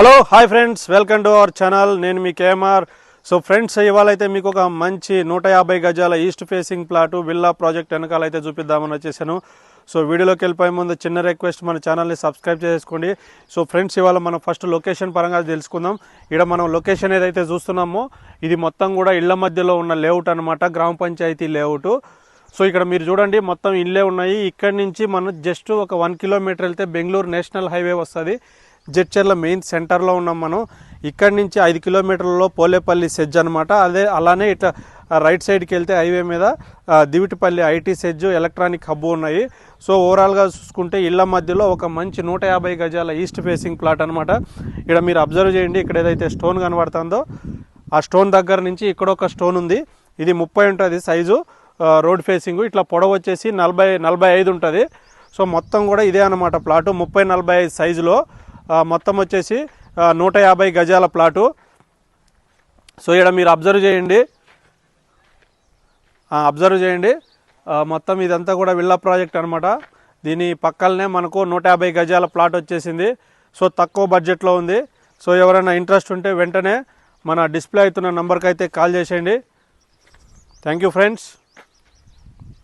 Hello hi friends welcome to our channel నేను మీ KMR. So friends ఇవాళ అయితే మీకు ఒక మంచి నూట యాభై గజాల east facing plot villa project వెనకాల అయితే చూపిద్దామని వచ్చేసాను. సో వీడియోలోకి వెళ్ళిపోయే ముందు చిన్న రిక్వెస్ట్ మన ఛానల్ని సబ్స్క్రైబ్ చేసుకోండి. సో ఫ్రెండ్స్ ఇవాళ మనం ఫస్ట్ లొకేషన్ పరంగా తెలుసుకుందాం. ఇక్కడ మనం లొకేషన్ ఏదైతే చూస్తున్నామో ఇది మొత్తం కూడా ఇళ్ళ మధ్యలో ఉన్న లేఅవుట్ అనమాట గ్రామ పంచాయతీ లేఅవుట్ సో ఇక్కడ మీరు చూడండి మొత్తం ఇల్లే ఉన్నాయి. ఇక్కడి నుంచి మనం జస్ట్ ఒక వన్ కిలోమీటర్ వెళ్తే బెంగళూరు నేషనల్ హైవే వస్తుంది. జడ్చర్ల మెయిన్ సెంటర్లో ఉన్నాం మనం. ఇక్కడి నుంచి ఐదు కిలోమీటర్లలో పోలేపల్లి సెజ్ అనమాట అదే అలానే ఇట్లా రైట్ సైడ్కి వెళ్తే హైవే మీద Divitipalli IT SEZ electronic hub ఉన్నాయి. సో ఓవరాల్గా చూసుకుంటే ఇళ్ళ మధ్యలో ఒక మంచి నూట యాభై గజాల ఈస్ట్ ఫేసింగ్ ప్లాట్ అనమాట ఇక్కడ మీరు అబ్జర్వ్ చేయండి ఇక్కడ ఏదైతే స్టోన్ కనబడుతుందో ఆ స్టోన్ దగ్గర నుంచి ఇక్కడ ఒక స్టోన్ ఉంది. ఇది ముప్పై ఉంటుంది సైజు రోడ్ ఫేసింగ్. ఇట్లా పొడవు వచ్చేసి నలభై నలభై ఐదు ఉంటుంది. సో మొత్తం కూడా ఇదే అనమాట ప్లాటు ముప్పై నలభై ఐదు సైజులో. మొత్తం వచ్చేసి నూట యాభై గజాల ప్లాటు. సో ఇక్కడ మీరు అబ్జర్వ్ చేయండి. అబ్జర్వ్ చేయండి. మొత్తం ఇదంతా కూడా విల్లా ప్రాజెక్ట్ అనమాట దీని పక్కలనే మనకు నూట యాభై గజాల ప్లాట్ వచ్చేసింది. సో తక్కువ బడ్జెట్లో ఉంది. సో ఎవరైనా ఇంట్రెస్ట్ ఉంటే వెంటనే మన డిస్ప్లే అవుతున్న నెంబర్కి అయితే కాల్ చేసేయండి. Thank you friends.